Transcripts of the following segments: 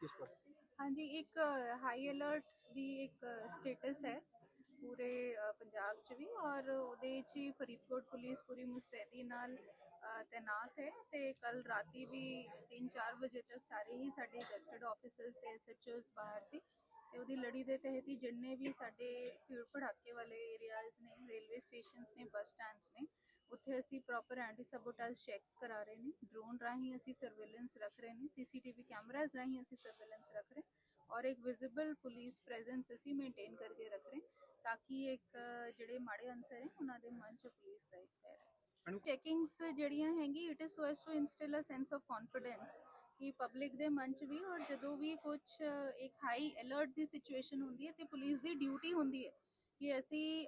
ਕਿਸ ਪਰ ਹਾਂਜੀ, ਇੱਕ ਹਾਈ ਅਲਰਟ ਦੀ ਇੱਕ ਸਟੇਟਸ ਹੈ ਪੂਰੇ ਪੰਜਾਬ 'ਚ ਵੀ ਔਰ ਉਹਦੇ 'ਚ ਹੀ ਫਰੀਦਕੋਟ ਪੁਲਿਸ ਪੂਰੀ ਮੁਸਤੈਦੀ ਨਾਲ ਤੈਨਾਤ ਹੈ ਤੇ ਕੱਲ ਰਾਤੀ ਵੀ 3-4 ਵਜੇ ਤੱਕ ਸਾਰੇ ਹੀ ਸਾਡੇ ਗਸਟਡ ਆਫੀਸਰਸ ਤੇ ਐਸਐਚਓਸ ਬਾਹਰ ਸੀ ਤੇ ਉਹਦੀ ਲੜੀ ਦੇ ਤਹਿਤ ਹੀ ਜਿੰਨੇ ਵੀ ਸਾਡੇ ਭੀੜ ਭੜਾਕੇ ਵਾਲੇ ਏਰੀਆਜ਼ ਨੇ ਰੇਲਵੇ ਸਟੇਸ਼ਨਸ ਨੇ ਬੱਸ ਸਟੈਂਡਸ ਨੇ ਉੱਥੇ ਅਸੀਂ ਪ੍ਰੋਪਰ ਐਂਟੀ ਸਬੋਟੇਜ ਚੈੱਕਸ ਕਰਾ ਰਹੇ ਨੇ ਡਰੋਨ ਰਾਹੀਂ ਅਸੀਂ ਸਰਵੇਲੈਂਸ ਰੱਖ ਰਹੇ ਨੇ ਸੀਸੀਟੀਵੀ ਕੈਮਰਾਜ਼ ਰਾਹੀਂ ਅਸੀਂ ਸਰਵੇਲੈਂਸ ਰੱਖ ਰਹੇ ਔਰ ਇੱਕ ਵਿਜ਼ੀਬਲ ਪੁਲਿਸ ਪ੍ਰੈਜ਼ੈਂਸ ਅਸੀਂ ਮੇਨਟੇਨ ਕਰਕੇ ਰੱਖ ਰਹੇ ਤਾਂ ਕਿ ਇੱਕ ਅ, ਜਿਹੜੇ ਮਾੜੇ ਅਨਸਰ ਹੈ ਉਹਨਾਂ ਦੇ ਮਨ 'ਚ ਪੁਲਿਸ ਦਾ ਇੱਕ ਪੈਰ ਹੈ ਮੈਡਮ- ਚੈਕਿੰਗਸ ਜਿਹੜੀਆਂ ਹੈਗੀ it is so as to instil a sense of confidence ਕਿ ਪਬਲਿਕ ਦੇ ਮਨ 'ਚ ਵੀ ਔਰ ਜਦੋਂ ਵੀ ਕੁਝ ਇੱਕ ਹਾਈ ਅਲਰਟ ਦੀ ਸਿਚੁਏਸ਼ਨ ਹੁੰਦੀ ਹੈ ਤੇ ਪੁਲਿਸ ਦੀ ਡਿਊਟੀ ਹੁੰਦੀ ਹੈ ਕਿ ਅਸੀਂ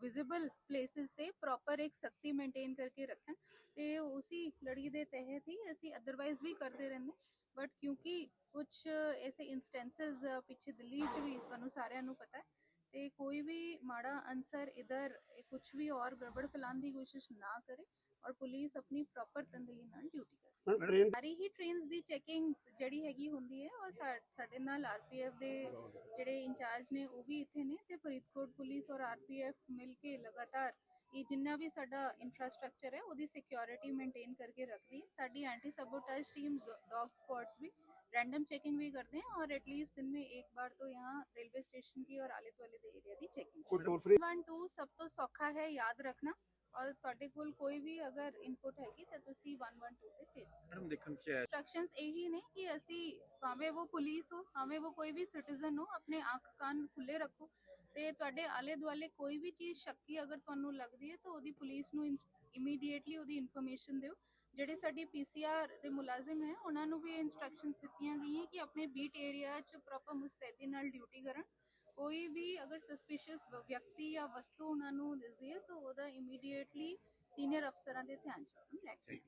ਵਿਜ਼ੀਬਲ ਪਲੇਸਿਸ ਤੇ ਪ੍ਰੋਪਰ ਇੱਕ ਸਖਤੀ ਮੇਨਟੇਨ ਕਰਕੇ ਰੱਖਣ ਤੇ ਉਸੇ ਲੜੀ ਦੇ ਤਹਿਤ ਹੀ ਅਸੀਂ ਅਦਰਵਾਈਜ਼ ਵੀ ਕਰਦੇ ਰਹਿੰਦੇ। ਬਟ ਕਿਉਂਕਿ ਕੁਝ ਐਸੇ ਇਨਸਟੈਂਸਸ ਪਿੱਛੇ ਦਿੱਲੀ 'ਚ ਵੀ ਤੁਹਾਨੂੰ ਸਾਰਿਆਂ ਨੂੰ ਪਤਾ ਹੈ ਤੇ ਕੋਈ ਵੀ ਮਾੜਾ ਅਨਸਰ ਇਧਰ ਕੁਝ ਵੀ ਔਰ ਗੜਬੜ ਫੈਲਾਉਣ ਦੀ ਕੋਸ਼ਿਸ਼ ਨਾ ਕਰੇ ਔਰ ਪੁਲਿਸ ਆਪਣੀ ਪ੍ਰੋਪਰ ਤੰਦੇਹੀ ਨਾਲ ਡਿਊਟੀ ਕਰੇ। ਮੈਡਮ ਟ੍ਰੇਨ ਸਾਰੀ ਹੀ ਟ੍ਰੇਨਸ ਦੀ ਚੈਕਿੰਗਸ ਜਿਹੜੀ ਹੈਗੀ ਹੁੰਦੀ ਹੈ ਔਰ ਸਾਡੇ ਨਾਲ ਆਰਪੀਐਫ ਦੇ ਜਿਹੜੇ ਇੰਚਾਰਜ ਨੇ ਉਹ ਵੀ ਇੱਥੇ ਨੇ ਤੇ ਫਰੀਦਕੋਟ ਪੁਲਿਸ ਔਰ ਆਰਪੀਐਫ ਮਿਲ ਕੇ ਲਗਾਤਾਰ ਇਹ ਜਿੰਨਾ ਵੀ ਸਾਡਾ ਇਨਫਰਾਸਟ੍ਰਕਚਰ ਹੈ ਉਹਦੀ ਸਿਕਿਉਰਿਟੀ ਮੇਨਟੇਨ ਕਰਕੇ ਰੱਖਦੀ ਹੈ ਸਾਡੀ anti sabotage team dog spots भी रैंडम चेकिंग भी करते हैं और एटलीस्ट दिन में एक बार तो यहाँ रेलवे स्टेशन की और आले दुआले ਦੇ ਏਰੀਆ ਦੀ ਚੈਕਿੰਗ ਕੋਈ ਟੋਲ ਫ੍ਰੀ 112 ਸਭ ਤੋਂ ਸੌਖਾ ਹੈ ਯਾਦ ਰੱਖਣਾ ਔਰ ਤੁਹਾਡੇ ਕੋਲ ਕੋਈ ਵੀ ਅਗਰ ਇਨਪੁਟ ਹੈਗੀ ਤਾਂ ਤੁਸੀਂ 112 ਤੇ ਭੇਜ ਸਕਦੇ ਮੈਡਮ ਦੇਖਣ ਚ ਆਇਆ ਇੰਸਟਰਕਸ਼ਨਸ ਇਹੀ ਨੇ ਕਿ ਅਸੀਂ ਭਾਵੇਂ ਉਹ ਪੁਲਿਸ ਹੋ ਭਾਵੇਂ ਉਹ ਕੋਈ ਵੀ ਸਿਟੀਜ਼ਨ ਹੋ ਆਪਣੇ ਅੱਖ ਕੰਨ ਖੁੱਲੇ ਰੱਖੋ ਤੇ ਤੁਹਾਡੇ ਆਲੇ ਦੁਆਲੇ ਕੋਈ ਵੀ ਚੀਜ਼ ਸ਼ੱਕੀ ਅਗਰ ਤੁਹਾਨੂੰ ਲੱਗਦੀ ਹੈ ਤਾਂ ਉਹਦੀ ਪੁਲਿਸ ਨੂੰ ਇਮੀਡੀਏਟਲੀ ਉਹਦੀ ਇਨਫੋਰਮੇਸ਼ਨ ਦਿਓ। ਜਿਹੜੇ ਸਾਡੀ ਪੀਸੀਆਰ ਦੇ ਮੁਲਾਜ਼ਮ ਹੈ ਉਹਨਾਂ ਨੂੰ ਵੀ ਇਨਸਟਰਕਸ਼ਨਸ ਦਿੱਤੀਆਂ ਗਈਆਂ ਕਿ ਆਪਣੇ ਬੀਟ ਏਰੀਆ 'ਚ ਪ੍ਰੋਪਰ ਮੁਸਤੈਦੀ ਨਾਲ ਡਿਊਟੀ ਕਰਨ। ਕੋਈ ਵੀ ਅਗਰ ਸਸਪੀਸ਼ੀਅਸ ਵਿਅਕਤੀ ਜਾਂ ਵਸਤੂ ਉਹਨਾਂ ਨੂੰ ਦਿਸਦੀ ਹੈ ਤਾਂ ਉਹਦਾ ਇਮੀਡੀਏਟਲੀ ਸੀਨੀਅਰ ਅਫਸਰਾਂ ਦੇ ਧਿਆਨ ਚ ਲੈ ਕੇ